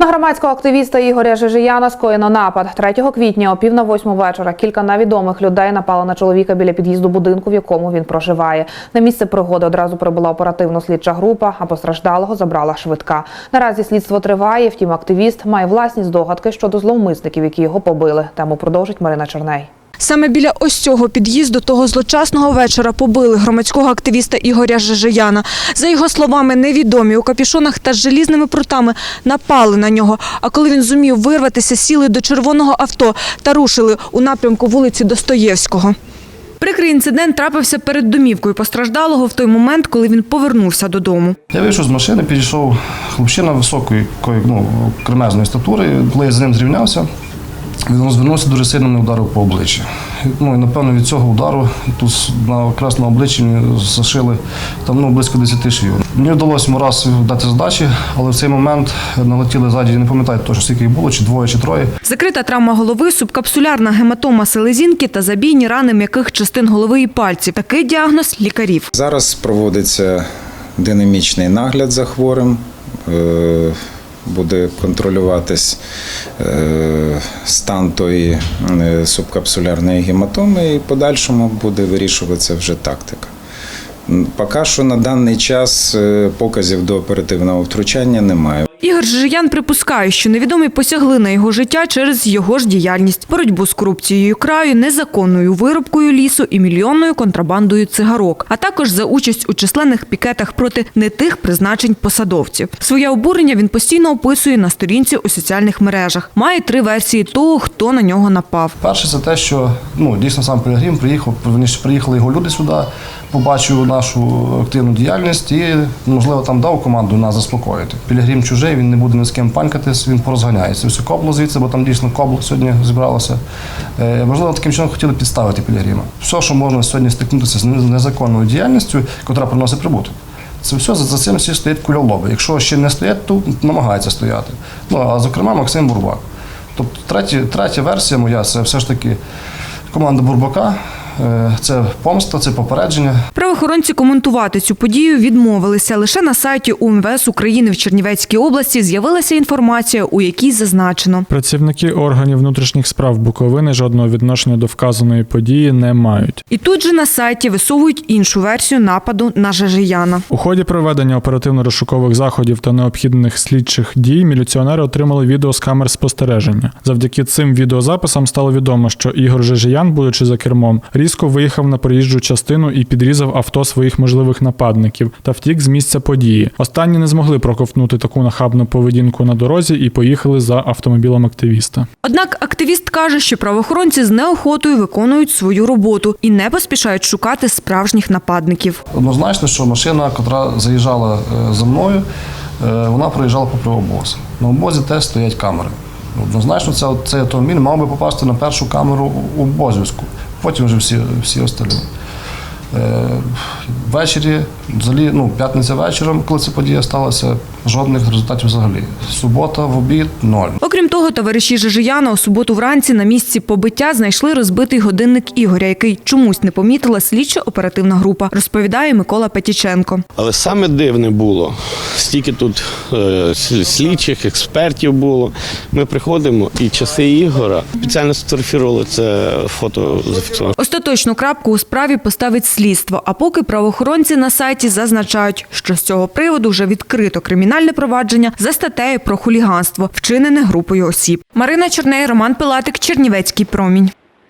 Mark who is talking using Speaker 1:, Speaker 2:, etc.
Speaker 1: На громадського активіста Ігоря Жижияна скоєно напад. 3 квітня о пів на восьму вечора кілька невідомих людей напали на чоловіка біля під'їзду будинку, в якому він проживає. На місце пригоди одразу прибула оперативно-слідча група, а постраждалого забрала швидка. Наразі слідство триває. Втім, активіст має власні здогадки щодо зловмисників, які його побили. Тему продовжить Марина Черней.
Speaker 2: Саме біля ось цього під'їзду того злочасного вечора побили громадського активіста Ігоря Жижияна. За його словами, невідомі у капюшонах та з желізними прутами напали на нього. А коли він зумів вирватися, сіли до червоного авто та рушили у напрямку вулиці Достоєвського. Прикрий інцидент трапився перед домівкою постраждалого в той момент, коли він повернувся додому.
Speaker 3: Я вийшов з машини, підійшов хлопчина високої, ну, кремезної статури. Коли я з ним зрівнявся, він розвернувся дуже сильно мене ударив по обличчі. Ну і напевно від цього удару тут на якраз на обличчі зашили там ну, близько 10 швів. Мені вдалося йому раз дати здачі, але в цей момент налетіли ззаді, я не пам'ятаю точно, скільки їх було, чи двоє, чи троє.
Speaker 2: Закрита травма голови, субкапсулярна гематома селезінки та забійні рани м'яких частин голови і пальців. Такий діагноз лікарів.
Speaker 4: Зараз проводиться динамічний нагляд за хворим. Буде контролюватись е, стан тої е, субкапсулярної гематоми і в подальшому буде вирішуватися вже тактика. Поки що на даний час е, показів до оперативного втручання немає.
Speaker 2: Ігор Жижиян припускає, що невідомі посягли на його життя через його ж діяльність, боротьбу з корупцією краю, незаконною вирубкою лісу і мільйонною контрабандою цигарок, а також за участь у численних пікетах проти не тих призначень посадовців. Своє обурення він постійно описує на сторінці у соціальних мережах. Має три версії того, хто на нього напав.
Speaker 3: Перше, це те, що ну, дійсно сам Пілігрім приїхав, верніше, приїхали його люди сюди, побачив нашу активну діяльність і, можливо, там дав команду нас заспокоїти. Пілігрім чужий, він не буде ні з ким панькатись, він порозганяється. Все кобло звідси, бо там дійсно кобло сьогодні зібралося. Е, можливо, таким чином хотіли підставити Пілігрима. Все, що можна сьогодні стикнутися з незаконною діяльністю, яка приносить прибуток. Це все за, цим всі стоять кульолоби. Якщо ще не стоять, то намагаються стояти. Ну а зокрема Максим Бурбак. Тобто третя, третя версія моя це все ж таки команда Бурбака. Е, Це помста, це попередження.
Speaker 2: Правоохоронці коментувати цю подію відмовилися. Лише на сайті УМВС України в Чернівецькій області з'явилася інформація, у якій зазначено.
Speaker 5: Працівники органів внутрішніх справ Буковини жодного відношення до вказаної події не мають.
Speaker 2: І тут же на сайті висовують іншу версію нападу на Жажияна.
Speaker 5: У ході проведення оперативно-розшукових заходів та необхідних слідчих дій міліціонери отримали відео з камер спостереження. Завдяки цим відеозаписам стало відомо, що Ігор Жижиян, будучи за кермом, різко виїхав на проїжджу частину і підрізав авто своїх можливих нападників та втік з місця події. Останні не змогли проковтнути таку нахабну поведінку на дорозі і поїхали за автомобілем активіста.
Speaker 2: Однак активіст каже, що правоохоронці з неохотою виконують свою роботу і не поспішають шукати справжніх нападників.
Speaker 3: Однозначно, що машина, яка заїжджала е, за мною, е, вона проїжджала попри обоз. На обозі теж стоять камери. Однозначно, це, цей автомобіль мав би попасти на першу камеру у Бозівську, потім вже всі, всі остальні. Е, Ввечері, взагалі, ну, п'ятниця вечором, коли ця подія сталася, жодних результатів взагалі. Субота в обід ноль.
Speaker 2: Окрім того, товариші Жижияна у суботу вранці на місці побиття знайшли розбитий годинник Ігоря, який чомусь не помітила слідчо-оперативна група, розповідає Микола Петіченко.
Speaker 6: Але саме дивне було, стільки тут е, слідчих, експертів було. Ми приходимо, і часи Ігора спеціально сфотографували це фото зафіксували.
Speaker 2: Остаточну крапку у справі поставить слідство. А поки правоохоронці на сайті зазначають, що з цього приводу вже відкрито кримінальне провадження за статтею про хуліганство, вчинене групою осіб. Марина Чорней, Роман Пилатик, Чернівецький промінь.